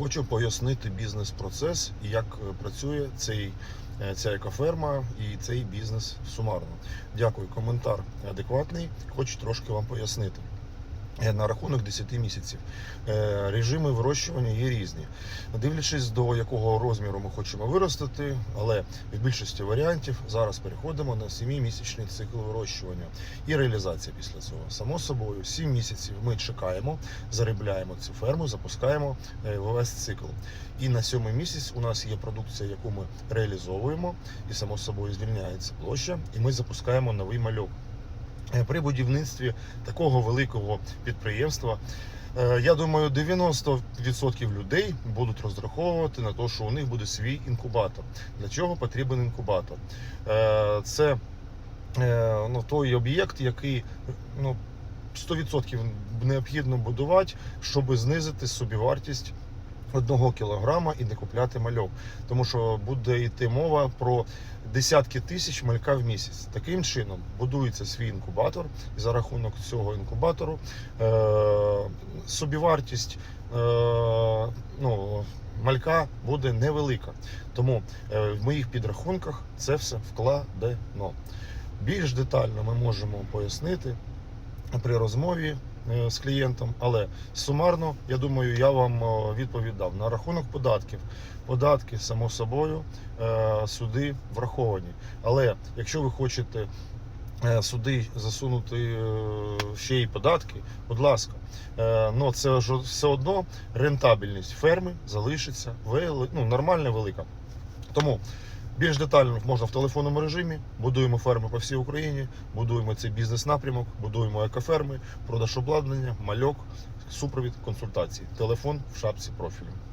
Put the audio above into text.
Хочу пояснити бізнес-процес і як е, працює цей, е, ця екоферма і цей бізнес сумарно. Дякую, коментар адекватний. Хочу трошки вам пояснити. Е, На рахунок 10 місяців Е, режими вирощування є різні. Дивлячись до якого розміру ми хочемо виростити, але від більшості варіантів зараз переходимо на 7-місячний цикл вирощування і реалізація після цього. Само собою, 7 місяців ми чекаємо, заробляємо цю ферму, запускаємо е, весь цикл. І на сьомий місяць у нас є продукція, яку ми реалізовуємо, і само собою звільняється площа, і ми запускаємо новий мальок. Е, При будівництві такого великого підприємства, е, я думаю, 90% людей будуть розраховувати на те, що у них буде свій інкубатор. Для чого потрібен інкубатор? Е, Це ну, той об'єкт, який ну, 100% необхідно будувати, щоб знизити собівартість одного кілограма і не купляти мальок. Тому що буде йти мова про десятки тисяч малька в місяць. Таким чином будується свій інкубатор, і за рахунок цього інкубатору е- собівартість е- ну, малька буде невелика. Тому е, в моїх підрахунках це все вкладено. Більш детально ми можемо пояснити при розмові з клієнтом, але сумарно, я думаю, я вам е, відповідав на рахунок податків. Податки, само собою, е, суди враховані. Але якщо ви хочете е, суди засунути е, ще й податки, будь ласка, Е, ну це все одно рентабельність ферми залишиться ну, нормальна велика. Тому більш детально можна в телефонному режимі. Будуємо ферми по всій Україні, будуємо цей бізнес-напрямок, будуємо екоферми, продаж обладнання, мальок, супровід, консультації. Телефон в шапці профілю.